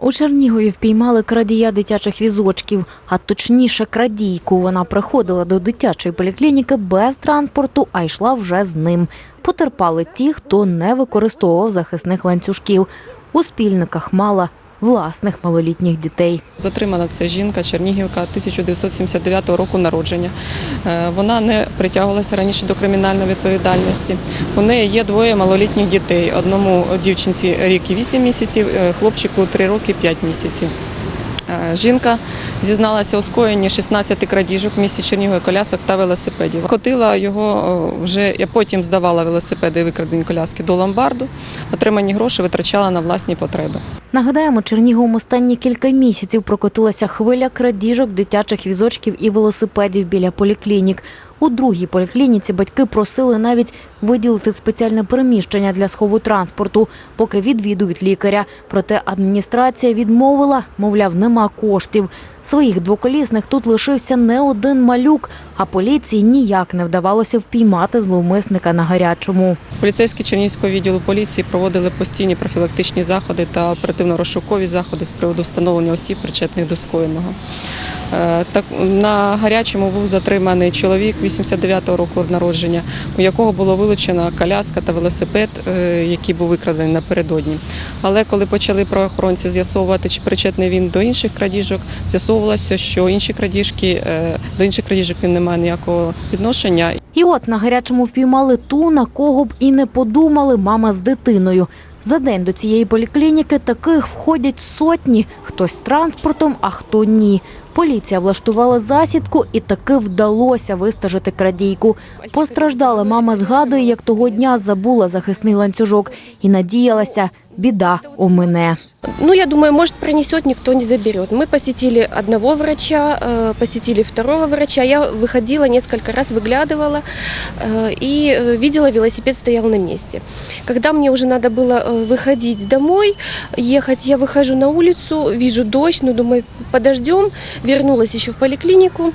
У Чернігові впіймали крадія дитячих візочків, а точніше крадійку. Вона приходила до дитячої поліклініки без транспорту, а йшла вже з ним. Потерпали ті, хто не використовував захисних ланцюжків. У спільниках мала власних малолітніх дітей. Затримана це жінка Чернігівка 1979 року народження. Е, Вона не притягувалася раніше до кримінальної відповідальності. У неї є двоє малолітніх дітей. Одному дівчинці рік і 8 місяців, е, хлопчику 3 роки 5 місяців. Е, Жінка зізналася у скоєнні 16 крадіжок в місті Чернігові колясок та велосипедів. Котила його вже, я потім здавала велосипеди і викрадені коляски до ломбарду. Отримані гроші витрачала на власні потреби. Нагадаємо, Черніговом останні кілька місяців прокотилася хвиля крадіжок дитячих візочків і велосипедів біля поліклінік. У другій поліклініці батьки просили навіть виділити спеціальне приміщення для схову транспорту, поки відвідують лікаря. Проте адміністрація відмовила, мовляв, нема коштів. Своїх двоколісних тут лишився не один малюк, а поліції ніяк не вдавалося впіймати зловмисника на гарячому. Поліцейські Чернігівського відділу поліції проводили постійні профілактичні заходи та оперативно-розшукові заходи з приводу встановлення осіб, причетних до скоєного. Е, на гарячому був затриманий чоловік 89-го року народження, у якого було вилучена коляска та велосипед, е, який був викрадений напередодні. Але коли почали правоохоронці з'ясовувати, чи причетний він до інших крадіжок, з'ясовувалося, що інші крадіжки е, до інших крадіжок він не має ніякого відношення. І от на гарячому впіймали ту, на кого б і не подумали мама з дитиною. За день до цієї поліклініки таких входять сотні, хтось транспортом, а хто ні. Поліція влаштувала засідку і таки вдалося вистежити крадійку. Постраждала мама згадує, як того дня забула захисний ланцюжок і надіялася, біда у мене. Ну, я думаю, может, пронесет, никто не заберет. Мы посетили одного врача, э, посетили второго врача. Я выходила несколько раз, выглядывала э, и э, видела, велосипед стоял на месте. Когда мне уже надо было э, выходить домой, ехать, я выхожу на улицу, вижу дождь, ну, думаю, подождем. Вернулась еще в поликлинику.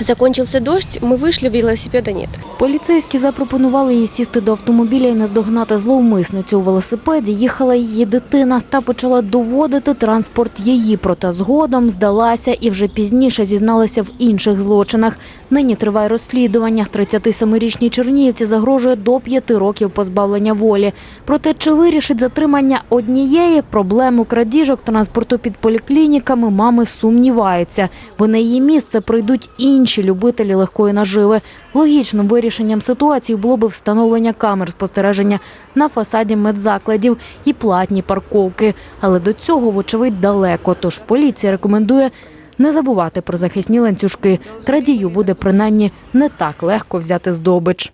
Закончился дождь, мы вышли, велосипеда нет. Поліцейські запропонували їй сісти до автомобіля і наздогнати зловмисницю. У велосипеді їхала її дитина та почала доводити транспорт її. Проте згодом здалася і вже пізніше зізналася в інших злочинах. Нині триває розслідування. 37-річній Чернігівці загрожує до п'яти років позбавлення волі. Проте чи вирішить затримання однієї проблему крадіжок транспорту під поліклініками, мами сумніваються. Бо на її місце прийдуть інші любителі легкої наживи. Логічним вирішенням ситуації було би встановлення камер спостереження на фасаді медзакладів і платні парковки. Але до цього, вочевидь, далеко. Тож поліція рекомендує не забувати про захисні ланцюжки. Крадію буде принаймні не так легко взяти здобич.